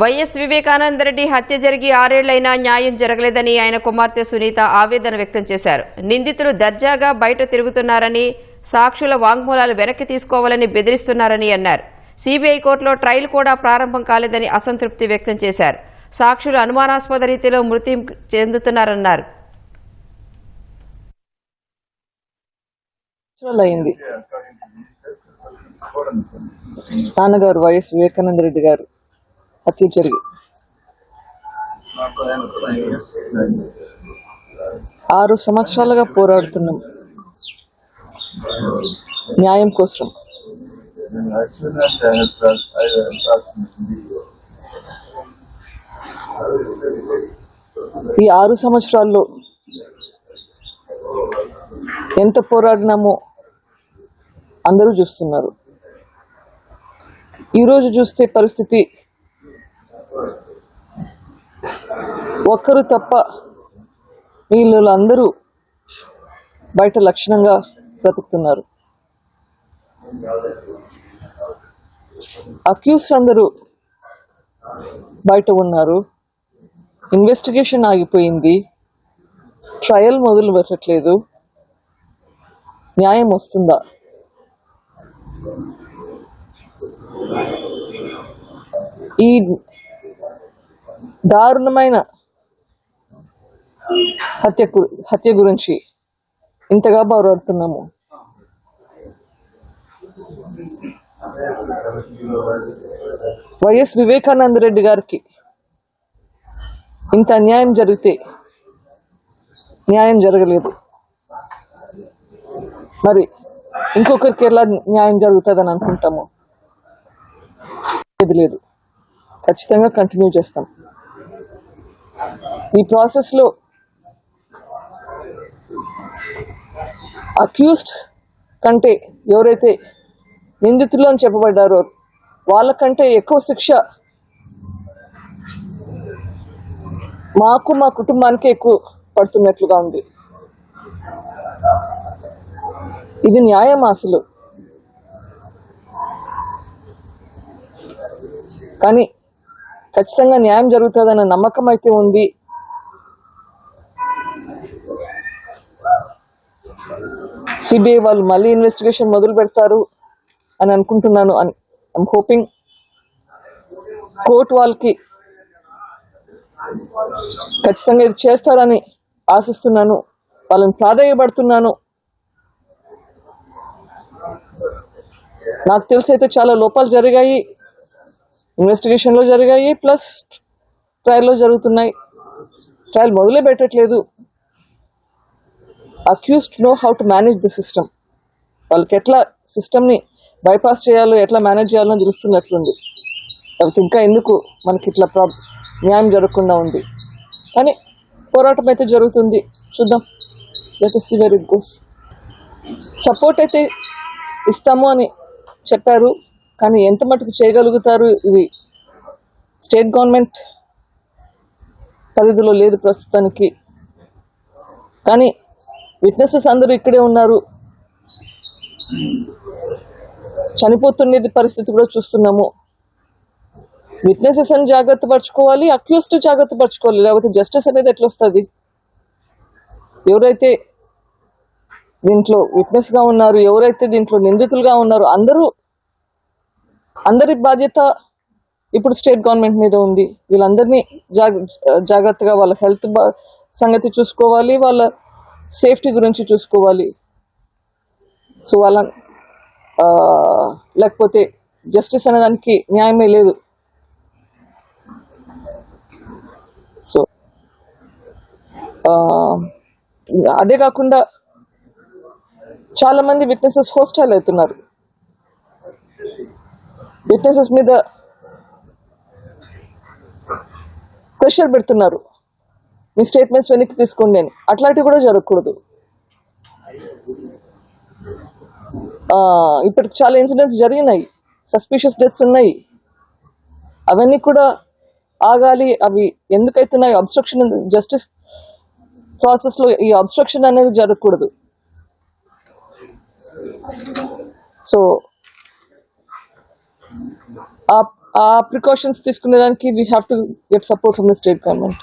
YS Vivekananda Reddy హత్య జరిగి ఆరేళ్ళైనా న్యాయం జరగలేదని ఆయన కుమార్తె సునీత ఆవేదన వ్యక్తం చేశారు. నిందితులు దర్జాగా బయట తిరుగుతున్నారని సాక్షుల వాంగ్మూలాలు వెనక్కి తీసుకోవాలని బెదిరిస్తున్నారని అన్నారు. సిబిఐ కోర్టులో ట్రయల్ కూడా ప్రారంభం కాలేదని అసంతృప్తి వ్యక్తం చేశారు. సాక్షులు అనుమానాస్పద రీతిలో మృతి చెందుతున్నారన్నారు. నాన్నగారు వైఎస్ వివేకానంద రెడ్డి గారు హత్య జరిగి ఆరు సంవత్సరాలుగా పోరాడుతున్నాం. న్యాయం కోసం. ఈ ఆరు సంవత్సరాల్లో ఎంత పోరాడినామో అందరూ చూస్తున్నారు. ఈరోజు చూస్తే పరిస్థితి ఒక్కరు తప్ప వీళ్ళందరూ బయట లక్షణంగా బ్రతుకుతున్నారు. అక్యూస్ అందరూ బయట ఉన్నారు. ఇన్వెస్టిగేషన్ ఆగిపోయింది. ట్రయల్ మొదలు పెట్టట్లేదు. న్యాయం వస్తుందా? ఈ దారుణమైన హత్య హత్య గురించి ఇంతగా పోరాడుతున్నాము. వైఎస్ వివేకానంద రెడ్డి గారికి ఇంత అన్యాయం జరిగితే న్యాయం జరగలేదు. మరి ఇంకొకరికి ఎలా న్యాయం జరుగుతుందని అనుకుంటాము? లేదు. ఖచ్చితంగా కంటిన్యూ చేస్తాం. ఈ ప్రాసెస్లో అక్యూస్డ్ కంటే ఎవరైతే నిందితులు అని చెప్పబడ్డారో వాళ్ళకంటే ఎక్కువ శిక్ష మాకు మా కుటుంబానికి ఎక్కువ పడుతున్నట్లుగా ఉంది. ఇది న్యాయం అసలు. కానీ ఖచ్చితంగా న్యాయం జరుగుతుందన్న నమ్మకం అయితే ఉంది. సిబిఐ వాళ్ళు మళ్ళీ ఇన్వెస్టిగేషన్ మొదలు పెడతారు అని అనుకుంటున్నాను. అని ఐమ్ హోపింగ్ కోర్టు వాళ్ళకి ఖచ్చితంగా ఇది చేస్తారని ఆశిస్తున్నాను. వాళ్ళని ప్రాధాయపడుతున్నాను. నాకు తెలిసి అయితే చాలా లోపాలు జరిగాయి. ఇన్వెస్టిగేషన్లో జరిగాయి ప్లస్ ట్రయల్లో జరుగుతున్నాయి. ట్రయల్ మొదలే పెట్టట్లేదు accused know how to manage the system వాళ్ళకి ఎట్లా సిస్టమ్ని బైపాస్ చేయాలో ఎట్లా మేనేజ్ చేయాలో అని తెలుస్తున్నట్లుంది కాబట్టి ఇంకా ఎందుకు మనకి ఇట్లా ప్రాబ్ న్యాయం జరగకుండా ఉంది. కానీ పోరాటం అయితే జరుగుతుంది. చూద్దాం. Let see where it goes support అయితే ఇస్తాము అని చెప్పారు. కానీ ఎంత మటుకు చేయగలుగుతారు ఇది? స్టేట్ గవర్నమెంట్ పరిధిలో లేదు ప్రస్తుతానికి. కానీ విట్నెసెస్ అందరూ ఇక్కడే ఉన్నారు. చనిపోతుండేది పరిస్థితి కూడా చూస్తున్నాము. విట్నెసెస్ అని జాగ్రత్త పరచుకోవాలి అక్యూస్డ్ జాగ్రత్త పరచుకోవాలి లేకపోతే జస్టిస్ అనేది ఎట్లా వస్తుంది ఎవరైతే దీంట్లో విట్నెస్గా ఉన్నారు ఎవరైతే దీంట్లో నిందితులుగా ఉన్నారు అందరూ అందరి బాధ్యత ఇప్పుడు స్టేట్ గవర్నమెంట్ మీద ఉంది. వీళ్ళందరినీ జాగ్రత్తగా వాళ్ళ హెల్త్ సంగతి చూసుకోవాలి వాళ్ళ సేఫ్టీ గురించి చూసుకోవాలి. సో వాళ్ళ లేకపోతే జస్టిస్ అనేదానికి న్యాయమే లేదు. సో అదే కాకుండా చాలా మంది విట్నెసెస్ హోస్టైల్ అవుతున్నారు. విట్నెసెస్ మీద ప్రెషర్ పెడుతున్నారు. మీ స్టేట్మెంట్స్ వెనక్కి తీసుకోండి అని. అట్లాంటివి కూడా జరగకూడదు. ఇప్పటికి చాలా ఇన్సిడెంట్స్ జరిగినాయి. సస్పిషియస్ డెత్స్ ఉన్నాయి. అవన్నీ కూడా ఆగాలి. అవి ఎందుకైతున్నాయి? అబ్స్ట్రక్షన్ జస్టిస్ ప్రాసెస్లో ఈ అబ్స్ట్రక్షన్ అనేది జరగకూడదు. సో ఆ ఆ precautions తీసుకునేదానికి we have to get support from the state government